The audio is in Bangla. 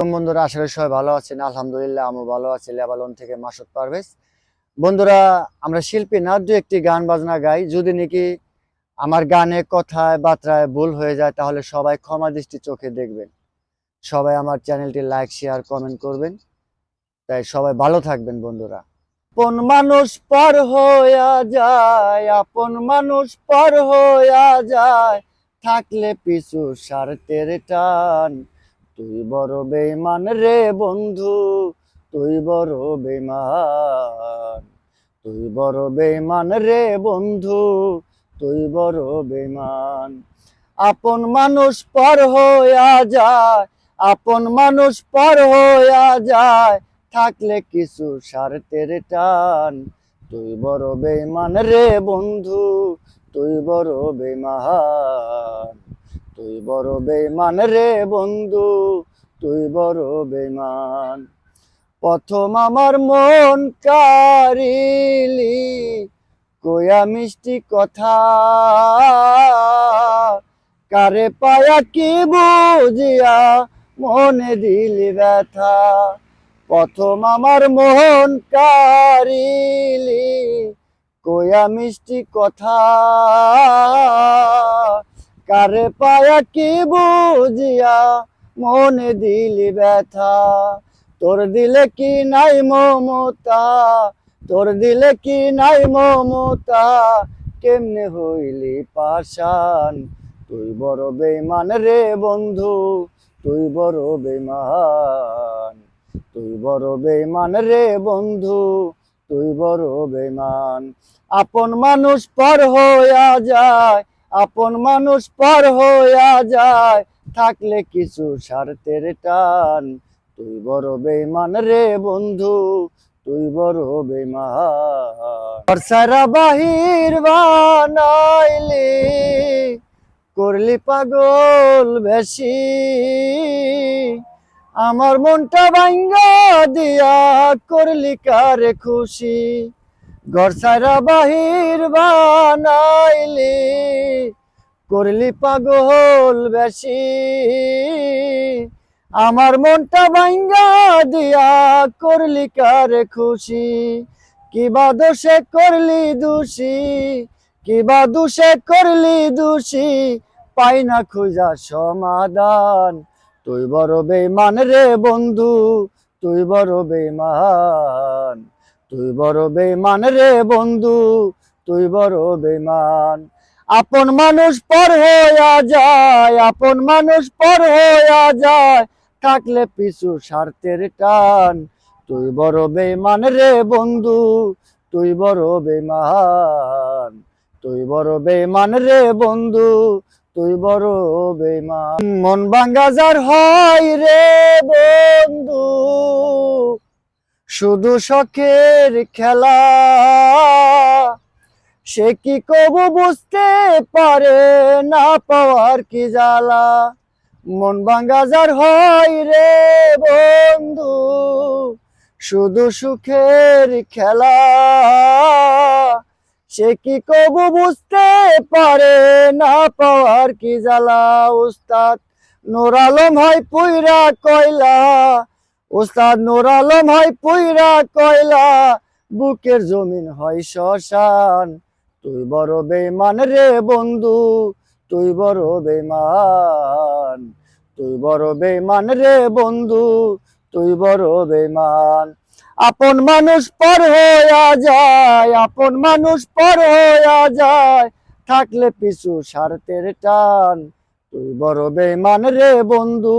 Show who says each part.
Speaker 1: বন্ধুরা করি সবাই ভালো আছেন। আলহামদুলিল্লাহ আমি ভালো আছি। লেবালন থেকে মাসুদ পারভেজ। বন্ধুরা, আমরা শিল্পী না দু একটি গান বাজনা গাই। যদি নাকি আমার গানে কথায় বার্তায় ভুল হয়ে যায়, তাহলে সবাই ক্ষমা দৃষ্টি চোখে দেখবেন। সবাই আমার চ্যানেলটি লাইক, শেয়ার, কমেন্ট করবেন। তাই সবাই ভালো থাকবেন, বন্ধুরা। আপন মানুষ পর হইয়া যায়, আপন মানুষ পর হইয়া যায়। থাকলে পিছু স্বার্থের টান। তুই বড় বেমান রে বন্ধু, তুই বড় বেমান তুই বড় বেমান রে বন্ধু, তুই বড় বেমান আপন মানুষ পর হইয়া যায়, আপন মানুষ পর হইয়া যায়, থাকলে কিছু স্বার্থের টান। তুই বড় বেমান রে বন্ধু, তুই বড় বেমান তুই বড় বেমান রে বন্ধু, তুই বড় বেমান প্রথম আমার মন কারিলি, কয়া মিষ্টি কথা। কারে পায়া কি বুঝিয়া মনে দিলি ব্যথা? প্রথম আমার মন কারিলি, কয়া মিষ্টি কথা। কারে পায়া কি বুঝিয়া? মনে দিলি ব্যথা। তোর দিলে কি নাই মমতা? তোর দিলে কি নাই মমতা? কেমনে হইলি পাশান তুই বড় বেমান রে বন্ধু, তুই বড় বেমান তুই বড় বেমান রে বন্ধু, তুই বড় বেমান আপন মানুষ পর হইয়া যায় আপন মানুষ পর হইয়া যায়। থাকলে কিছু স্বার্থের টান। তুই বড় বেমান রে বন্ধু, তুই বড় বেমান সারা বাহির বানাইলি, করলি পাগল বেশি। আমার মনটা ভাঙ্গা দিয়া করলি কারে খুশি? ঘর সারা বাহির বানাইলি, করলি পাগল বেশি। আমার মনটা ভাঙ্গা দিয়া করলি কারে খুশি? কিবা দোষে করলি দোষী? কিবা দোষে করলি দোষী? পাই না খুঁজা সমাধান। তুই বড় বেমান রে বন্ধু, তুই বড় বেমান তুই বড় বেমান রে বন্ধু, তুই বড় বেমান আপন মানুষ পর হইয়া যায়, আপন মানুষ পর হইয়া যায়, থাকলে পিছু স্বার্থের টান। তুই বড় বেমান রে বন্ধু, তুই বড় বেমান তুই বড় বেমান রে বন্ধু, তুই বড় বেমান মন বাঙ্গাজার হয় রে বন্ধু শুধু শখের খেলা। সে কি কবু বুঝতে পারে না পাওয়ার কি জ্বালা? মন বাঙ্গাজার হয় রে বন্ধু, শুধু সুখের খেলা। সে কি কবু বুঝতে পারে না পাওয়ার কি জ্বালা? উস্তাদ নোর আলম হয় পুইরা কয়লা। উস্তাদ নোর আলম হয় পুইরা কয়লা, বুকের জমিন হয় শ্মশান। তুই বড় বেমান রে বন্ধু, তুই বড় বেমান তুই বড় বেমান রে বন্ধু, তুই বড় বেমান আপন মানুষ পর হইয়া যায়, আপন মানুষ পর হইয়া যায়, থাকলে পিছু সারতের টান। তুই বড় বেমান রে বন্ধু